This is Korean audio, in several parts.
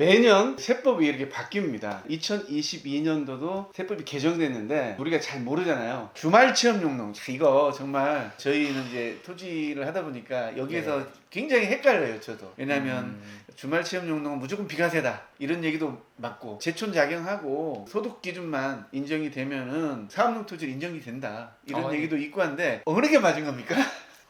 매년 세법이 이렇게 바뀝니다. 2022년도도 세법이 개정됐는데 우리가 잘 모르잖아요. 주말 체험 용농 자, 이거 정말 저희는 이제 토지를 하다 보니까 여기에서 네. 굉장히 헷갈려요. 저도 왜냐하면 음, 주말 체험 용농은 무조건 비과세다 이런 얘기도 맞고 제촌 작용하고 소득 기준만 인정이 되면은 사업용 토지 인정이 된다 이런 어, 네. 얘기도 있고 한데 어느 게 맞은 겁니까?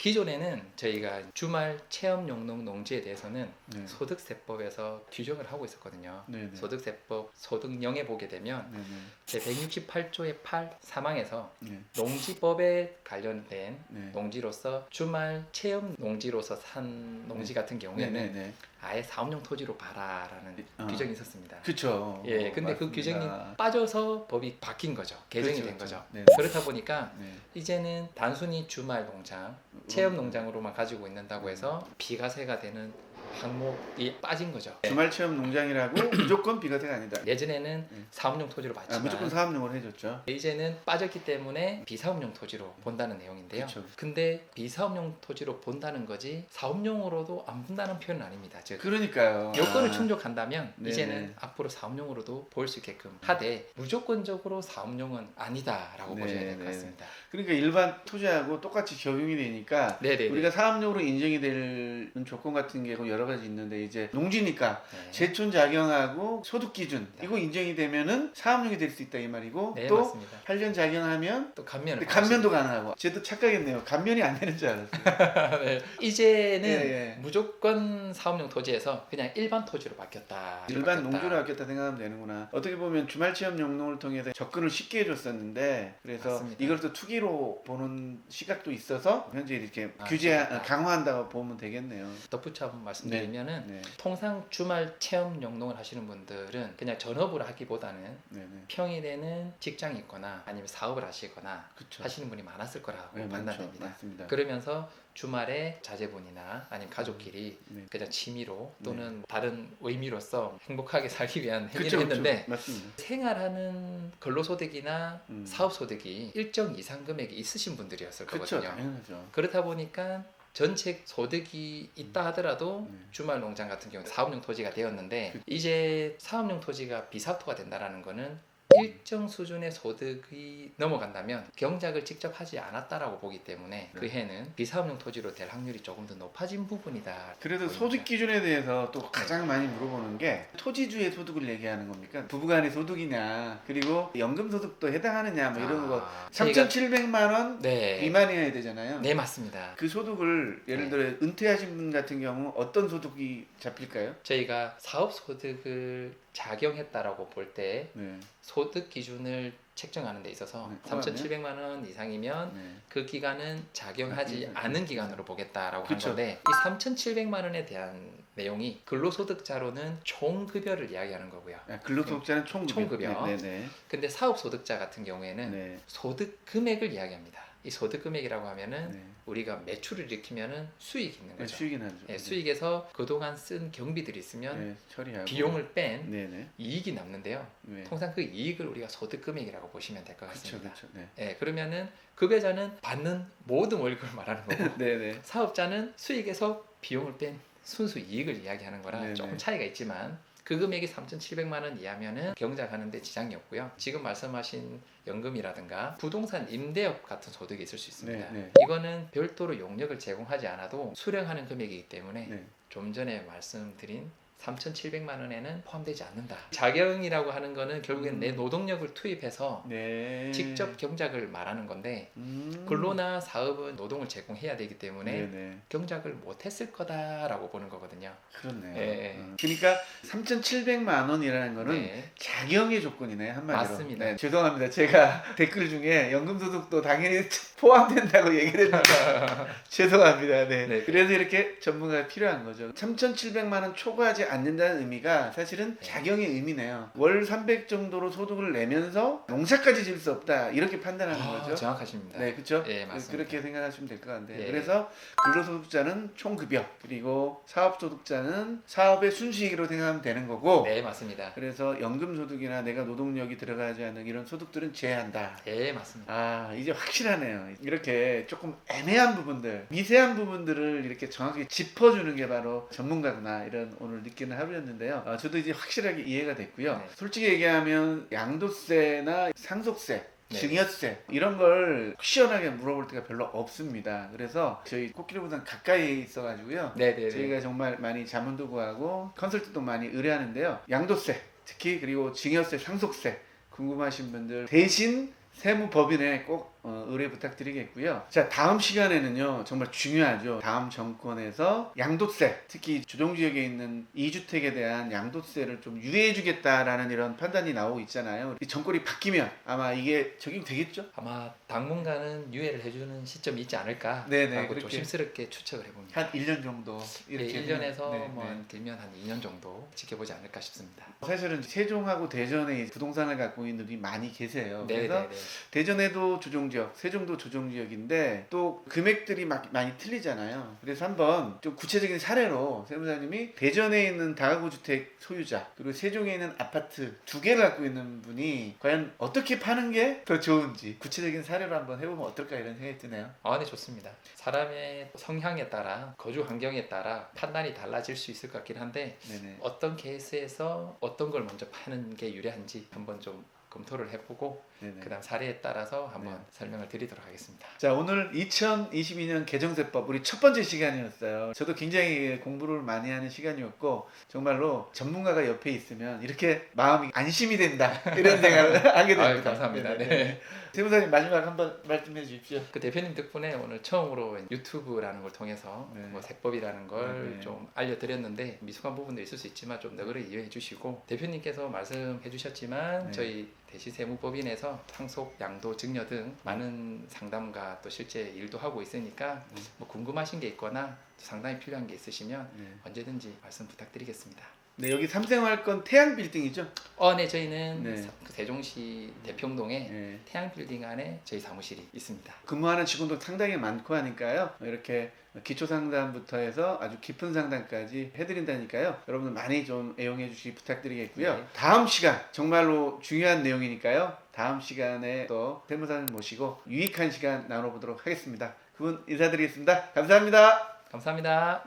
기존에는 저희가 주말 체험 용농 농지에 대해서는 네. 소득세법에서 규정을 하고 있었거든요. 네네. 소득세법 소득령에 보게 되면 네네. 제 168조의 8 사망에서 네. 농지법에 관련된 네. 농지로서 주말 체험 농지로서 산 농지 같은 경우에는 네네네. 아예 사업용 토지로 봐라라는 어. 규정이 있었습니다. 그쵸. 예, 근데 그 맞습니다. 규정이 빠져서 법이 바뀐 거죠. 개정이 그렇죠, 된 그렇죠. 거죠. 네. 그렇다 보니까 네. 이제는 단순히 주말 농장, 체험 음. 농장으로만 가지고 있는다고 해서 비과세가 되는 항목이 빠진 거죠. 주말 체험 농장이라고 무조건 비과세가 아니다. 예전에는 네. 사업용 토지로 아, 봤지만 무조건 사업용을 해줬죠. 이제는 빠졌기 때문에 비사업용 토지로 본다는 내용인데요. 그쵸. 근데 비사업용 토지로 본다는 거지 사업용으로도 안 본다는 표현은 아닙니다. 즉 그러니까요. 요건을 아, 충족한다면 네네. 이제는 앞으로 사업용으로도 볼 수 있게끔 하되 무조건적으로 사업용은 아니다라고 보셔야 될것 네네. 같습니다. 그러니까 일반 토지하고 똑같이 적용이 되니까 네네. 우리가 사업용으로 인정이 되는 조건 같은 게 여러 가지 있는데 이제 농지니까 네. 제촌 작용하고 소득 기준 네. 이거 인정이 되면은 사업용이 될 수 있다 이 말이고 네 또 맞습니다. 8년 작용하면 또 감면을 감면도 가능하고 쟤도 착각했네요. 감면이 안 되는 줄 알았어요. 네. 이제는 예, 예. 무조건 사업용 토지에서 그냥 일반 토지로 바뀌었다. 일반 바뀌었다. 농지로 아꼈다 생각하면 되는구나. 어떻게 보면 주말 체험 용농을 통해서 접근을 쉽게 해줬었는데 그래서 맞습니다. 이걸 또 투기로 보는 시각도 있어서 현재 이렇게 아, 규제 그렇다. 강화한다고 보면 되겠네요. 덧붙여 한번 말씀 드리면은 네, 통상 주말 체험 용농을 하시는 분들은 그냥 전업을 하기보다는 네, 네. 평일에는 직장이 있거나 아니면 사업을 하시거나 그렇죠. 하시는 분이 많았을 거라고 네. 판단됩니다. 맞습니다. 그러면서 주말에 자제분이나 아니면 가족끼리 네. 그냥 취미로 또는 다른 의미로서 행복하게 살기 위한 행위를 그쵸, 그쵸. 했는데 맞습니다. 생활하는 근로소득이나 음. 사업소득이 일정 이상 금액이 있으신 분들이었을 그렇죠, 거거든요. 당연하죠. 그렇다 보니까 전체 소득이 있다 하더라도 음. 주말 농장 같은 경우 사업용 토지가 되었는데 그- 이제 사업용 토지가 비사토가 된다라는 거는 일정 수준의 소득이 넘어간다면 경작을 직접 하지 않았다라고 보기 때문에 그 네. 해는 비사업용 토지로 될 확률이 조금 더 높아진 부분이다. 그래도 보입니다. 소득 기준에 대해서 또 가장 많이 물어보는 게 토지주의 소득을 얘기하는 겁니까? 부부간의 소득이냐 그리고 연금 소득도 해당하느냐 뭐 이런 거 아, 저희가 3,700만 원 네, 미만이어야 되잖아요. 네 맞습니다. 그 소득을 예를 네. 들어 은퇴하신 분 같은 경우 어떤 소득이 잡힐까요? 저희가 사업 소득을 작용했다라고 볼때 네. 소득 기준을 책정하는 데 있어서 네, 3,700만 원 이상이면 네. 그 기간은 작용하지 음, 않은 기간으로 보겠다라고 그쵸. 한 건데 이 3,700만 원에 대한 내용이 근로소득자로는 총급여를 이야기하는 거고요. 아, 근로소득자는 총급여. 총급여. 네, 네, 근데 사업소득자 같은 경우에는 네. 소득 금액을 이야기합니다. 이 소득 금액이라고 하면은 네. 우리가 매출을 일으키면은 수익이 있는 네, 거죠. 수익이 나죠. 예, 수익에서 그동안 쓴 경비들이 있으면 네, 처리하고 비용을 뺀 네, 네. 이익이 남는데요. 네. 통상 그 이익을 우리가 소득 금액이라고 보시면 될 것 같습니다. 그렇죠. 네. 예, 그러면은 급여자는 받는 모든 월급을 말하는 거고 네, 네. 사업자는 수익에서 비용을 뺀 순수 이익을 이야기하는 거라 네네. 조금 차이가 있지만 그 금액이 3,700만 원 이하면은 경작하는데 지장이 없고요. 지금 말씀하신 연금이라든가 부동산 임대업 같은 소득이 있을 수 있습니다. 네, 네. 이거는 별도로 용역을 제공하지 않아도 수령하는 금액이기 때문에 네. 좀 전에 말씀드린 3,700만 원에는 포함되지 않는다. 자경이라고 하는 거는 결국엔 음. 내 노동력을 투입해서 네. 직접 경작을 말하는 건데 음. 근로나 사업은 노동을 제공해야 되기 때문에 네, 네. 경작을 못했을 거다라고 보는 거거든요. 그렇네요. 예. 음. 그러니까 3,700만 원이라는 거는 네. 작용의 조건이네 한마디로. 맞습니다. 네, 죄송합니다. 제가 댓글 중에 연금소득도 당연히 포함된다고 얘기를 했는데 죄송합니다. 네. 네. 그래서 이렇게 전문가가 필요한 거죠. 3,700만 원 초과하지 않는다는 의미가 사실은 네. 작용의 의미네요. 월 300 정도로 소득을 내면서 농사까지 질 수 없다 이렇게 판단하는 아, 거죠. 정확하십니다. 네, 그렇죠. 예, 맞습니다. 그렇게 생각하시면 될 것 같아요. 예. 그래서 근로소득자는 총급여 그리고 사업소득자는 사업의 순수익으로 생각하면 되는 거고 네, 맞습니다. 그래서 연금소득이나 내가 노동력이 들어가지 않은 이런 소득들은 제한다. 예, 맞습니다. 아 이제 확실하네요. 이렇게 조금 애매한 부분들, 미세한 부분들을 이렇게 정확히 짚어주는 게 바로 전문가구나 이런 오늘 느낌. 있기는 하루였는데요. 어, 저도 이제 확실하게 이해가 됐고요. 네. 솔직히 얘기하면 양도세나 상속세 네. 증여세 이런 걸 시원하게 물어볼 때가 별로 없습니다. 그래서 저희 코끼리보다는 가까이 있어가지고요. 네네네. 저희가 정말 많이 자문도 구하고 컨설팅도 많이 의뢰하는데요. 양도세 특히 그리고 증여세, 상속세 궁금하신 분들 대신 세무법인에 꼭 어, 의뢰 부탁드리겠고요. 자 다음 시간에는요 정말 중요하죠. 다음 정권에서 양도세 특히 주동지역에 있는 이주택에 대한 양도세를 좀 유예해 주겠다라는 이런 판단이 나오고 있잖아요. 이 정권이 바뀌면 아마 이게 적용되겠죠? 아마 당분간은 유예를 해주는 시점이 있지 않을까 네네, 하고 그렇게. 조심스럽게 추측을 해봅니다. 한 1년 정도 이렇게 예, 1년에서 네, 뭐 네. 한 길면 한 2년 정도 지켜보지 않을까 싶습니다. 사실은 세종하고 대전에 부동산을 갖고 있는 분이 많이 계세요. 그래서 네네네. 대전에도 조정 지역, 세종도 조정지역인데 또 금액들이 막 많이 틀리잖아요. 그래서 한번 좀 구체적인 사례로 세무사님이 대전에 있는 다가구 주택 소유자 그리고 세종에 있는 아파트 두 개를 갖고 있는 분이 과연 어떻게 파는 게 더 좋은지 구체적인 사례로 한번 해보면 어떨까 이런 생각이 드네요. 아, 네 좋습니다. 사람의 성향에 따라 거주 환경에 따라 판단이 달라질 수 있을 것 같긴 한데 네네. 어떤 케이스에서 어떤 걸 먼저 파는 게 유리한지 한번 좀 검토를 해보고 네네. 그다음 사례에 따라서 한번 네. 설명을 드리도록 하겠습니다. 자 오늘 2022년 개정세법 우리 첫 번째 시간이었어요. 저도 굉장히 공부를 많이 하는 시간이었고 정말로 전문가가 옆에 있으면 이렇게 마음이 안심이 된다 이런 생각을 하게 됩니다. 아유, 감사합니다. 네. 세무사님 마지막 한번 말씀해 주십시오. 그 대표님 덕분에 오늘 처음으로 유튜브라는 걸 통해서 네. 뭐 세법이라는 걸 네, 네. 좀 알려드렸는데 미숙한 부분도 있을 수 있지만 좀 너그러 이해해 주시고 대표님께서 말씀해 주셨지만 네. 저희 대시세무법인에서 상속, 양도, 증여 등 많은 상담과 또 실제 일도 하고 있으니까 네. 뭐 궁금하신 게 있거나 상담이 필요한 게 있으시면 네. 언제든지 말씀 부탁드리겠습니다. 네, 여기 삼생활권 태양 빌딩이죠? 어, 네 저희는 네. 사- 그 세종시 대평동에 네. 태양 빌딩 안에 저희 사무실이 있습니다. 근무하는 직원도 상당히 많고 하니까요. 이렇게 기초 상담부터 해서 아주 깊은 상담까지 해드린다니까요. 여러분들 많이 좀 애용해 주시기 부탁드리겠고요. 네. 다음 시간 정말로 중요한 내용이니까요. 다음 시간에 또 세무사님 모시고 유익한 시간 나눠보도록 하겠습니다. 그분 인사드리겠습니다. 감사합니다. 감사합니다.